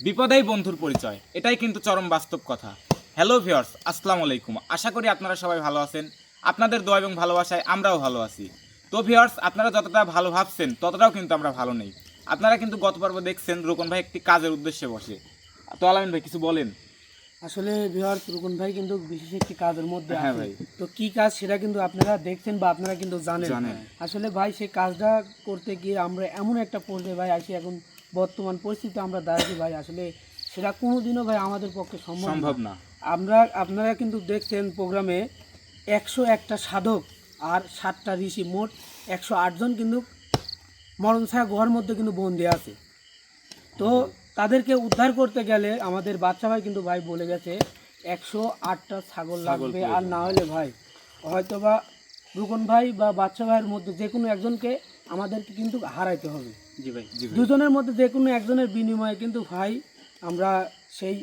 বিপদেই বন্ধুর পরিচয় এটাই কিন্তু চরম বাস্তব কথা। হ্যালো ভিওর্স আসসালামু আলাইকুম। আশা করি আপনারা সবাই ভালো আছেন। আপনাদের দোয়া এবং ভালোবাসায় আমরাও ভালো আছি। তো ভিওর্স আপনারা যতটা ভালো ভাবছেন ততটাও কিন্তু আমরা ভালো নেই। আপনারা কিন্তু গত পর্ব দেখছেন রোকন ভাই একটি কাজের উদ্দেশ্যে বসে। তো আলামিন ভাই কিছু বলেন? আসলে বিহার রুকন ভাই কিন্তু বিশেষ একটি কাজের মধ্যে হ্যাঁ ভাই। তো কি কাজ সেটা কিন্তু আপনারা দেখছেন বা আপনারা কিন্তু জানেন। জানেন। আসলে ভাই সেই কাজটা করতে গিয়ে আমরা এমন একটা পর্যায়ে ভাই আসি এখন বর্তমান পরিস্থিতি আমরা দাঁড়াচ্ছি ভাই আসলে সেটা কোনোদিনও ভাই আমাদের পক্ষে সম্ভব না। সম্ভব না। আমরা আপনারা কিন্তু দেখছেন প্রোগ্রামে একশো একটা সাধক আর সাতটা ঋষি মোট একশো আটজন কিন্তু মরণ ছায়া গুহার মধ্যে কিন্তু বন্দি আছে। তো তাদেরকে উদ্ধার করতে গেলে আমাদের বাচ্চা ভাই কিন্তু ভাই বলে গেছে একশো আটটা ছাগল লাগবে আর না হলে ভাই হয়তো বা রুকন ভাই বা বাচ্চা ভাইয়ের মধ্যে যে কোনো একজনকে আমাদেরকে কিন্তু হারাইতে হবে। জি ভাই দুজনের মধ্যে যে কোনো একজনের বিনিময়ে কিন্তু ভাই আমরা সেই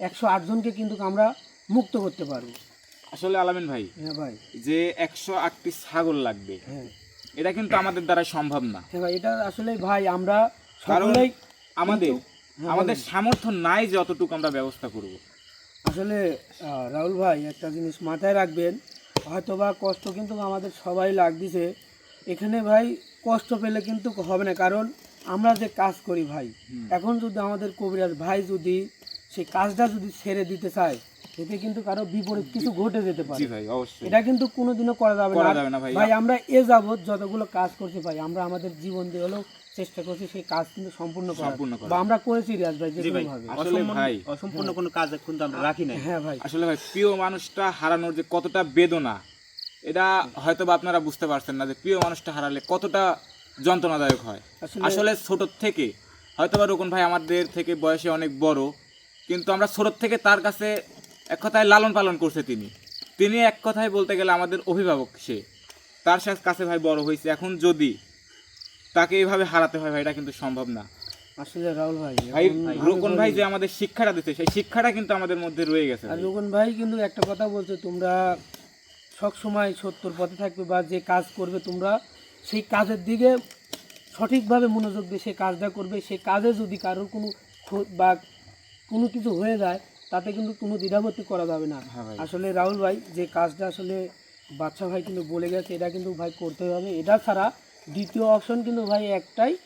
একশো আটজনকে কিন্তু আমরা মুক্ত করতে পারব। আসলে আলামিন ভাই হ্যাঁ ভাই। যে একশো আটটি ছাগল লাগবে হ্যাঁ। এটা কিন্তু আমাদের দ্বারা সম্ভব না। হ্যাঁ ভাই এটা আসলে ভাই আমরা সকলেই আমাদের হ্যাঁ, আমাদের সামর্থ্য নাই যে অতটুকু আমরা ব্যবস্থা করব। আসলে রাহুল ভাই একটা জিনিস মাথায় রাখবেন হয়তো বা কষ্ট কিন্তু আমাদের সবাই লাগতেছে। এখানে ভাই কষ্ট পেলে কিন্তু হবে না কারণ আমরা যে কাজ করি ভাই এখন যদি আমাদের কবিরাজ ভাই যদি সেই কাজটা যদি ছেড়ে দিতে চায় এতে কিন্তু কারও বিপরীত কিছু ঘটে যেতে পারে। জি ভাই অবশ্যই। এটা কিন্তু কোনোদিনও করা যাবে না। ভাই। ভাই আমরা এ যাবৎ যতগুলো কাজ করছি ভাই আমরা আমাদের জীবন দিয়ে হলেও চেষ্টা করছি সেই কাজ কিন্তু সম্পূর্ণ করার। সম্পূর্ণ বা আমরা করেছি রিয়াজ ভাই যে ভাবে আসলে ভাই। অসম্পূর্ণ কোনো কাজ কিন্তু আমরা রাখি না হ্যাঁ ভাই। আসলে ভাই প্রিয় মানুষটা হারানোর যে কতটা বেদনা এটা হয়তো বা আপনারা বুঝতে পারছেন না যে প্রিয় মানুষটা হারালে কতটা যন্ত্রণাদায়ক হয়। আসলে- আসলে ছোট থেকে হয়তো বা রোকন ভাই আমাদের থেকে বয়সে অনেক বড় কিন্তু আমরা ছোট থেকে তার কাছে এক কথায় লালন পালন করছে তিনি। তিনি এক কথায় বলতে গেলে আমাদের অভিভাবক সে। তার সাথে কাছে ভাই বড় হয়েছে। এখন যদি তাকে এইভাবে হারাতে হয় ভাই এটা কিন্তু সম্ভব না। আসলে রাহুল ভাই ভাই রোকন ভাই যে আমাদের শিক্ষাটা দিতে সেই শিক্ষাটা কিন্তু আমাদের মধ্যে রয়ে গেছে আর। রোকন ভাই কিন্তু একটা কথা বলছে তোমরা সব সময় সত্যর পথে থাকবে বা যে কাজ করবে তোমরা সেই কাজের দিকে সঠিকভাবে মনোযোগ দিয়ে সেই কাজটা করবে। সেই কাজে যদি কারোর কোনো বা কোনো কিছু হয়ে যায় তাতে কিন্তু কোনো দ্বিধাবর্তি করা যাবে না। হ্যাঁ আসলে রাহুল ভাই যে কাজটা আসলে বাচ্চা ভাই কিন্তু বলে গেছে এটা কিন্তু ভাই করতে হবে। এটা ছাড়া দ্বিতীয় অপশন কিন্তু ভাই একটাই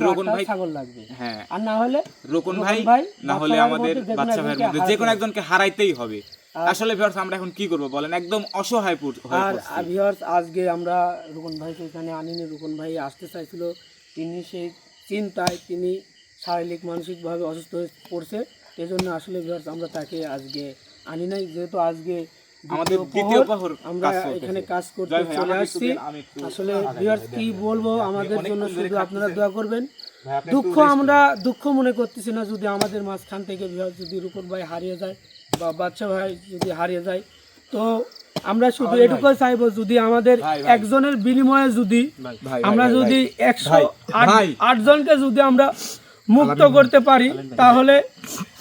রোকন ভাই- ছাগল লাগবে। হ্যাঁ। আর না হলে রোকন ভাই না হলে আমাদের বাচ্চা ভাইয়ের মধ্যে যে কোনো একজনকে হারাইতেই হবে। আসলে ভিউয়ার্স আমরা এখন কি করব বলেন? একদম অসহায় পুর- আর। ভিউয়ার্স আজকে আমরা রুকন ভাইকে এখানে আনিনি। রুকন ভাই আসতে চাইছিল। তিনি সেই চিন্তায় তিনি শারীরিক মানসিকভাবে অসুস্থ হয়ে পড়ছে। সেই জন্য আসলে ভিউয়ার্স আমরা তাকে আজকে আনি নাই। যেহেতু আজকে আমাদের দ্বিতীয় প্রহর, প্রহর আমরা এখানে কাজ করতে চলে আসছি। দেন, আমি একটু- আসলে ভিউয়ার্স কি বলব? আমাদের জন্য শুধু আপনারা দোয়া করবেন। দুঃখ আমরা দুঃখ মনে করতেছি না যদি আমাদের মাঝখান থেকে ভিউয়ার্স যদি রুকন ভাই হারিয়ে যায় বা বাচ্চা ভাই যদি হারিয়ে যায় তো আমরা শুধু এটুকুই চাইব যদি আমাদের। একজনের বিনিময়ে যদি আমরা যদি একশো আট- জনকে যদি আমরা মুক্ত করতে পারি তাহলে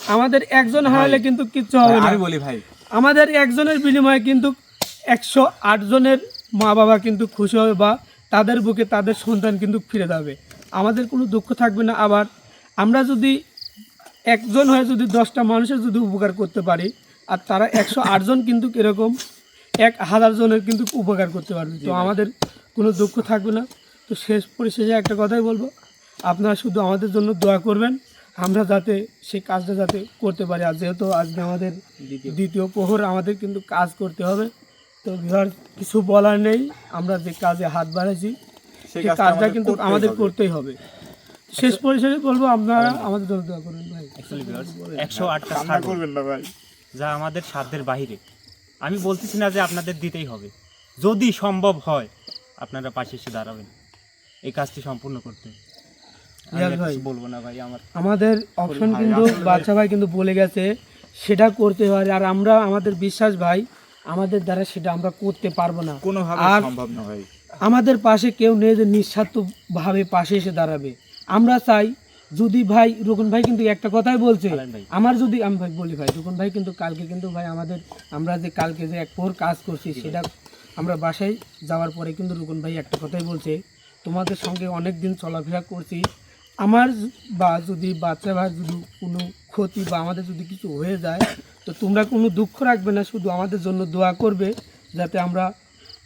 আমাদের একজন হারালে কিন্তু কিচ্ছু হবে না। বলি ভাই। আমাদের একজনের বিনিময়ে কিন্তু একশো আট জনের মা বাবা কিন্তু খুশি হবে বা তাদের বুকে তাদের সন্তান কিন্তু ফিরে যাবে। আমাদের কোনো দুঃখ থাকবে না। আবার আমরা যদি একজন হয়ে যদি দশটা মানুষের যদি উপকার করতে পারি আর তারা একশো আটজন কিন্তু এরকম এক হাজার জনের কিন্তু উপকার করতে পারবে। তো আমাদের কোনো দুঃখ থাকবে না। তো শেষ পরিশেষে একটা কথাই বলব আপনারা শুধু আমাদের জন্য দোয়া করবেন আমরা যাতে সেই কাজটা যাতে করতে পারি। আর যেহেতু আজকে আমাদের দ্বিতীয়। প্রহর আমাদের কিন্তু কাজ করতে হবে। তো বিহার কিছু বলার নেই আমরা যে কাজে হাত বাড়াইছি সেই কাজটা কিন্তু আমাদের করতেই হবে। শেষ পরিশেষে বলব আপনারা আমাদের জন্য দোয়া করবেন ভাই। একশো আটটা ছাগল করবেন না ভাই। যা আমাদের সাধ্যের বাহিরে। আমি বলতেছি না যে আপনাদের দিতেই হবে। যদি সম্ভব হয় আপনারা পাশে এসে দাঁড়াবেন। এই কাজটি সম্পূর্ণ করতে। বলব না ভাই আমার আমাদের অপশন কিন্তু বাচ্চা ভাই কিন্তু বলে গেছে সেটা করতে হয়। আর আমরা আমাদের বিশ্বাস ভাই আমাদের দ্বারা সেটা আমরা করতে পারব না। কোনোভাবে সম্ভব না ভাই। আমাদের পাশে কেউ নেই যে নিঃস্বার্থভাবে পাশে এসে দাঁড়াবে। আমরা চাই যদি ভাই রুকন ভাই কিন্তু একটা কথাই বলছে। আমার যদি আমি ভাই বলি ভাই রুকন ভাই কিন্তু কালকে কিন্তু ভাই আমাদের আমরা যে কালকে যে এক পোর কাজ করছি সেটা আমরা বাসায় যাওয়ার পরে কিন্তু রুকন ভাই একটা কথাই বলছে তোমাদের সঙ্গে অনেক দিন চলাফেরা করছি আমার বা যদি বাচ্চা ভাই যদি কোনো ক্ষতি বা আমাদের যদি কিছু হয়ে যায় তো তোমরা কোনো দুঃখ রাখবে না শুধু আমাদের জন্য দোয়া করবে যাতে আমরা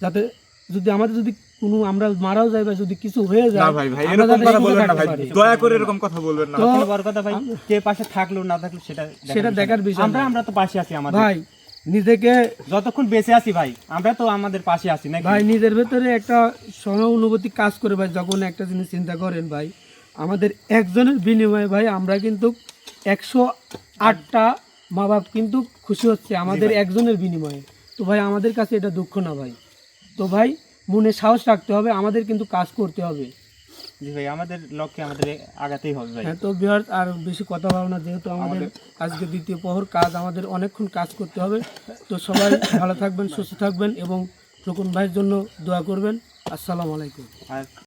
যাতে যদি আমাদের যদি কোনো আমরা মারাও যাই বা যদি কিছু হয়ে যায় না ভাই ভাই এরকম কথা বলবেন না ভাই। দয়া করে এরকম কথা বলবেন না। বড় কথা ভাই কে পাশে থাকল না থাকল সেটা সেটা দেখার বিষয় আমরা আমরা তো পাশে আছি আমাদের। ভাই নিজেকে যতক্ষণ বেঁচে আছি ভাই আমরা তো আমাদের পাশে আছি নাকি? ভাই নিজের ভেতরে একটা সহানুভূতি কাজ করে ভাই যখন একটা জিনিস চিন্তা করেন ভাই আমাদের একজনের বিনিময়ে ভাই আমরা কিন্তু একশো আটটা মা বাপ কিন্তু খুশি হচ্ছে আমাদের একজনের বিনিময়ে। তো ভাই আমাদের কাছে এটা দুঃখ না ভাই। তো ভাই মনে সাহস রাখতে হবে আমাদের কিন্তু কাজ করতে হবে। জি ভাই আমাদের লক্ষ্যে আমাদের আগাতেই হবে ভাই। হ্যাঁ তো বিহার আর বেশি কথা বলব না যেহেতু আমাদের আজকে দ্বিতীয় প্রহর কাজ আমাদের অনেকক্ষণ কাজ করতে হবে। তো সবাই ভালো থাকবেন সুস্থ থাকবেন এবং রকম ভাইয়ের জন্য দোয়া করবেন। আসসালামু আলাইকুম। আর